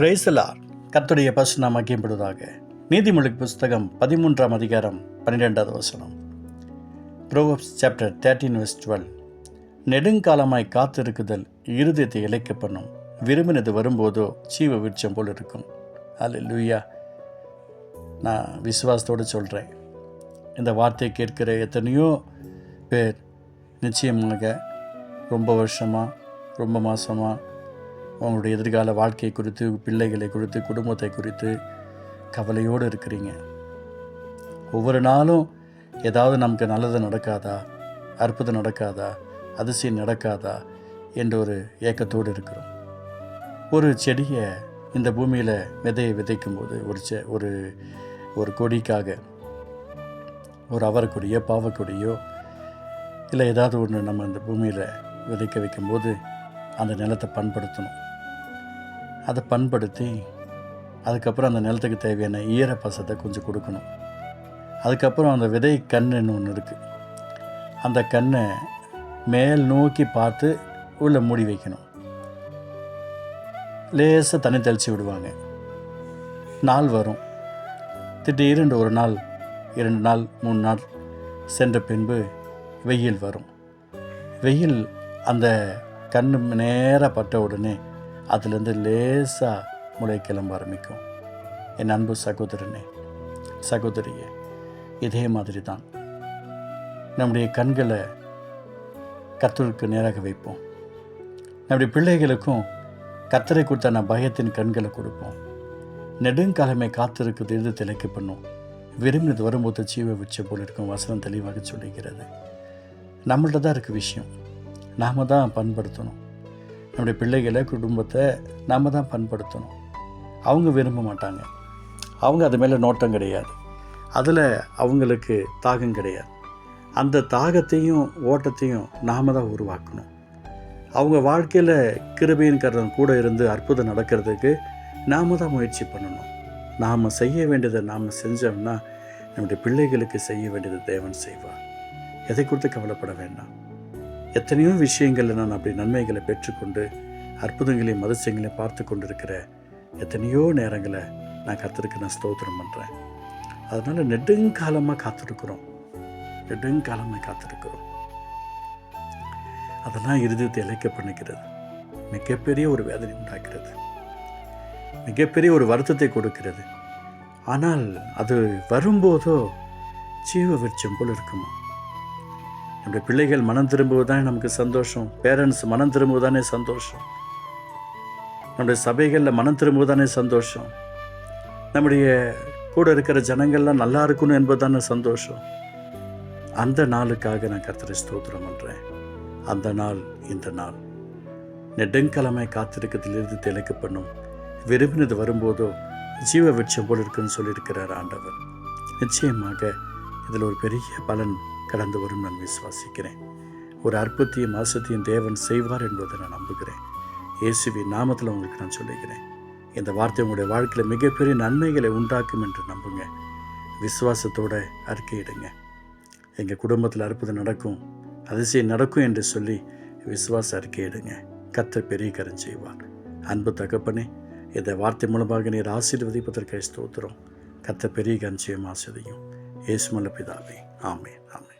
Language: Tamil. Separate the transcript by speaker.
Speaker 1: பிரேசலார் கத்துடைய பசு நாம் மகிம்படுவதாக நீதிமொழி புஸ்தகம் பதிமூன்றாம் அதிகாரம் பன்னிரெண்டாவது வசனம். Proverbs chapter thirteen verse twelve நெடுங்காலமாய் காத்திருக்குதல் இருதயத்தை இழைக்க பண்ணும் விரும்பினது வரும்போதோ சீவ விருட்சம் போல் இருக்கும். அல்ல லூயா நான் விசுவாசத்தோடு சொல்கிறேன் இந்த வார்த்தையை கேட்கிற எத்தனையோ பேர் நிச்சயமாக ரொம்ப வருஷமாக ரொம்ப மாதமாக உங்களுடைய எதிர்கால வாழ்க்கை குறித்து பிள்ளைகளை குறித்து குடும்பத்தை குறித்து கவலையோடு இருக்கிறீங்க. ஒவ்வொரு நாளும் ஏதாவது நமக்கு நல்லது நடக்காதா? அற்புதம் நடக்காதா? அதிசயம் நடக்காதா? என்ற ஒரு ஏக்கத்தோடு இருக்கிறோம். ஒரு செடியை இந்த பூமியில் விதையை விதைக்கும் போது ஒரு செ ஒரு ஒரு கொடிக்காக ஒரு அவரக்கொடியோ பாவக்கொடியோ இல்லை ஏதாவது ஒன்று நம்ம இந்த பூமியில் விதைக்க வைக்கும்போது அந்த நிலத்தை பண்படுத்தணும். அதை பண்படுத்தி அதுக்கப்புறம் அந்த நிலத்துக்கு தேவையான ஈரப்பசத்தை கொஞ்சம் கொடுக்கணும். அதுக்கப்புறம் அந்த விதை கண்ணுன்னு ஒன்று இருக்குது அந்த கண்ணை மேல் நோக்கி பார்த்து உள்ளே மூடி வைக்கணும். லேசாக தண்ணி தெளித்து விடுவாங்க. நாள் வரும். திடீரென்று ஒரு நாள் இரண்டு நாள் மூணு நாள் சென்ற பின்பு வெயில் வரும். வெயில் அந்த கண்ணு நேராக பட்ட உடனே அதுலேருந்து லேசாக முளை கிளம்ப ஆரம்பிக்கும். என் அன்பு சகோதரனே சகோதரியே இதே மாதிரி தான் நம்முடைய கண்களை கத்தருக்கு நேராக வைப்போம். நம்முடைய பிள்ளைகளுக்கும் கத்தரை கொடுத்தான பயத்தின் கண்களை கொடுப்போம். நெடுங்காலமே காத்திருக்குது இது திளைக்க பண்ணும் விரும்பினது வரும்போது ஜீவ விச்ச போல் இருக்கும் வசனம் தெளிவாக சொல்லுகிறது. நம்மள்ட்ட தான் இருக்குது விஷயம். நாம் தான் பண்படுத்தணும். நம்முடைய பிள்ளைகளை குடும்பத்தை நாம் தான் பண்படுத்தணும். அவங்க விரும்ப மாட்டாங்க. அவங்க அது மேலே நோட்டம் கிடையாது. அதில் அவங்களுக்கு தாகம் கிடையாது. அந்த தாகத்தையும் ஓட்டத்தையும் நாம் தான் உருவாக்கணும். அவங்க வாழ்க்கையில் கிருபையின் கூட இருந்து அற்புதம் நடக்கிறதுக்கு நாம் தான் முயற்சி பண்ணணும். நாம் செய்ய வேண்டியதை நாம் செஞ்சோம்னா நம்முடைய பிள்ளைகளுக்கு செய்ய வேண்டியதை தேவன் செய்வார். எதை குறித்து கவலைப்பட வேண்டாம். எத்தனையோ விஷயங்களில் நான் அப்படி நன்மைகளை பெற்றுக்கொண்டு அற்புதங்களையும் அதிசயங்களையும் பார்த்து கொண்டு இருக்கிற எத்தனையோ நேரங்களை நான் கற்றுருக்கு நான் ஸ்தோத்திரம் பண்ணுறேன் அதனால் நெடுங்காலமாக காத்திருக்கிறோம். நெடுங்காலமாக காத்திருக்கிறோம். அதெல்லாம் இருதயத்தை இழைக்க பண்ணிக்கிறது மிகப்பெரிய ஒரு வேதனை உண்டாக்கிறது மிகப்பெரிய ஒரு வருத்தத்தை கொடுக்கிறது. ஆனால் அது வரும்போதோ ஜீவ விருட்சம் போல் இருக்குமா? நம்முடைய பிள்ளைகள் மனம் திரும்புவதுதான் நமக்கு சந்தோஷம். பேரண்ட்ஸ் மனம் திரும்புவதானே சந்தோஷம். நம்முடைய சபைகளில் மனம் திரும்புவதானே சந்தோஷம். நம்முடைய கூட இருக்கிற ஜனங்கள்லாம் நல்லா இருக்கணும் என்பதுதானே சந்தோஷம். அந்த நாளுக்காக நான் கர்த்தரை ஸ்தோத்திரம் பண்ணுறேன் அந்த நாள் இந்த நாள். நெடுங்கிழமை காத்திருக்கிறதுலேருந்து திளைக்க பண்ணும் விரும்பினது வரும்போதோ ஜீவ விருட்சம் போல் இருக்குன்னு சொல்லியிருக்கிறார் ஆண்டவர். நிச்சயமாக இதில் ஒரு பெரிய பலன் கடந்து வரும் நான் விசுவாசிக்கிறேன். ஒரு அற்புதத்தையும் ஆசத்தையும் தேவன் செய்வார் என்பதை நான் நம்புகிறேன். இயேசுவின் நாமத்தில் உங்களுக்கு நான் சொல்லுகிறேன். இந்த வார்த்தை உங்களுடைய வாழ்க்கையில் மிகப்பெரிய நன்மைகளை உண்டாக்கும் என்று நம்புங்க. விசுவாசத்தோடு அறிக்கையிடுங்க. எங்கள் குடும்பத்தில் அற்புதம் நடக்கும் அதிசயம் நடக்கும் என்று சொல்லி விசுவாச அறிக்கையிடுங்க. கத்த பெரிய கரம் செய்வார். அன்பு தகப்பனே இந்த வார்த்தை மூலமாக நீர் ஆசீர்வதிப்பதற்கு ஸ்தோத்திரம். கத்த பெரிய கஞ்சியம் ஆசிரியும் இயேசுமல்ல பிதாவே. ஆமே ஆமே